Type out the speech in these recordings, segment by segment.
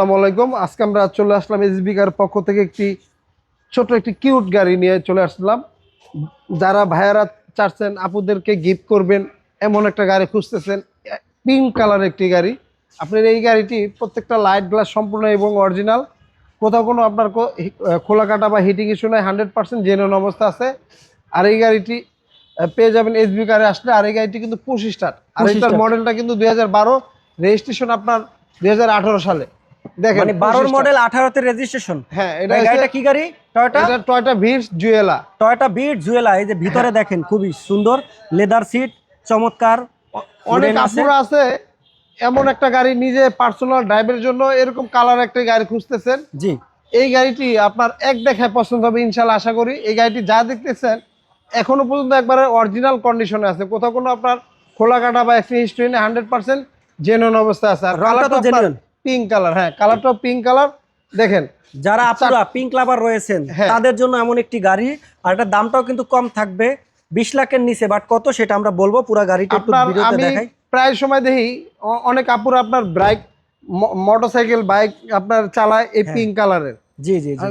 আসসালামু আলাইকুম। আজকে আমরা চলে আসলাম এসবি কার পক্ষ থেকে একটি ছোট একটি কিউট গাড়ি নিয়ে চলে আসলাম। যারা ভাইয়ারা চাচ্ছেন আপুদেরকে গিফট করবেন এমন একটা গাড়ি খুঁজতেছেন পিঙ্ক কালার একটি গাড়ি। আপনার এই গাড়িটি প্রত্যেকটা লাইট গ্লাস সম্পূর্ণ এবং অরিজিনাল কোথাও কোনো আপনার খোলা কাটা বা হিটিং ইস্যু নাই হান্ড্রেড পার্সেন্ট জেনুইন অবস্থা আছে। আর এই গাড়িটি পেয়ে যাবেন এসবি কারে আসলে। আর এই গাড়িটি কিন্তু পঁচিশ স্টার আর 25 এটার start। মডেলটা কিন্তু দুই হাজার বারো। রেজিস্ট্রেশন আপনার দুই হাজার আঠারো সালে। দেখেন মানে বারোর 25 মডেল আঠারোতে রেজিস্ট্রেশন হ্যাঁ এটা গাড়িটা কি গাড়ি? টয়টা এটা টয়টা ভিটস জুয়েলা টয়টা বিট জুয়েলা এই যে ভিতরে হ্যাঁ। দেখেন খুবই সুন্দর। লেদার সিট চমৎকার। অনেক আপুরা আছে। এমন একটা গাড়ি নিজে পার্সোনাল ড্রাইভের জন্য এরকম কালার একটা গাড়ি খুঁজতেছেন। জি। এই গাড়িটি আপনার এক দেখায় পছন্দ হবে ইনশাল্লাহ আশা করি। এই গাড়িটি যা দেখতেছেন এখনও পর্যন্ত একবারে অরিজিনাল কন্ডিশনে আছে। কোথাও কোনো আপনার খোলা কাটা বা অ্যাক্সিডেন্ট হিস্ট্রি নেই হান্ড্রেড পার্সেন্ট জেনুইন অবস্থায় আছে। আর রংটা তো কালারটা। পিঙ্ক কালার হ্যাঁ কালারটাও পিঙ্ক কালার দেখেন যারা আপনারা পিঙ্ক লাভার রয়েছেন হ্যাঁ। তাদের জন্য এমন একটি গাড়ি আর এটার দামটাও কিন্তু কম থাকবে বিশ লাখের নিচে বাট কত সেটা আমরা বলব পুরো গাড়িটা একটু ভিডিওতে দেখাই। প্রায় সময় দেখি অনেক আপুরা আপনার বাইক মোটরসাইকেল বাইক আপনার চালায় এই হ্যাঁ। পিঙ্ক কালারের জি জি জি।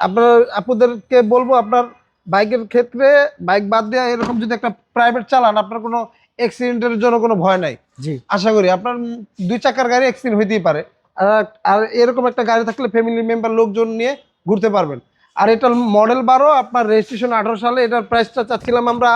আপনার আপুদেরকে বলব আপনার বাইকের ক্ষেত্রে বাইক বাদ দিয়ে এরকম যদি একটা প্রাইভেট চালান আপনার কোনো অ্যাক্সিডেন্টের জন্য কোনো ভয় নাই। জি। আশা করি আপনার দুই চাকার গাড়ি অ্যাক্সিডেন্ট হইতেই পারে। আর এরকম একটা গাড়ি থাকলে ফ্যামিলি মেম্বার লোকজন নিয়ে ঘুরতে পারবেন। আর এটার মডেল বারো আপনার রেজিস্ট্রেশন আঠারো সালে এটার প্রাইসটা চাচ্ছিলাম আমরা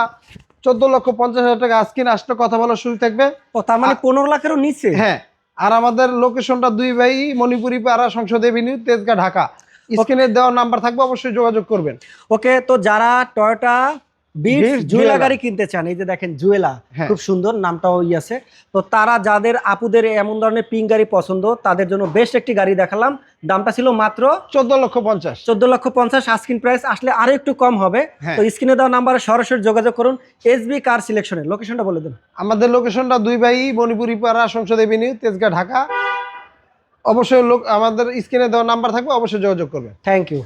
চোদ্দ লক্ষ পঞ্চাশ হাজার টাকা। আজকিন আসলে কথা বলার সুযোগ থাকবে। ও তার মানে পনেরো লাখেরও নিচে? হ্যাঁ। আর আমাদের লোকেশনটা দুই ভাই মণিপুরি পাড়া সংসদ এভিনিউ তেজগাঁ ঢাকা। স্ক্রিনে দেওয়া নাম্বার থাকবে অবশ্যই যোগাযোগ করবেন। ওকে তো যারা টয়োটা বিট Beats জুয়েলা জুয়েলা। গাড়ি কিনতে চান। এই যে দেখেন জুয়েলা। হ্যাঁ। খুব সুন্দর নামটাও ই আছে। তো তারা যাদের আপুদের এমন ধরনের পিঙ্ক গাড়ি পছন্দ তাদের জন্য বেস্ট একটি গাড়ি দেখালাম। দামটা ছিল মাত্র চোদ্দ লক্ষ পঞ্চাশ। চোদ্দ লক্ষ পঞ্চাশ। আস্কিন প্রাইস আসলে আরও একটু কম হবে। হ্যাঁ। তো স্ক্রিনে দেওয়া নাম্বারে সরাসরি যোগাযোগ করুন। এসবি কার সিলেকশনের লোকেশনটা বলে দেন। আমাদের লোকেশনটা দুই ভাই মণিপুরি পাড়া সংসদ এভিনিউ তেজগাঁ ঢাকা। অবশ্যই লোক আমাদের স্ক্রিনে দেওয়া নাম্বার থাকবে অবশ্যই যোগাযোগ করবেন। Thank you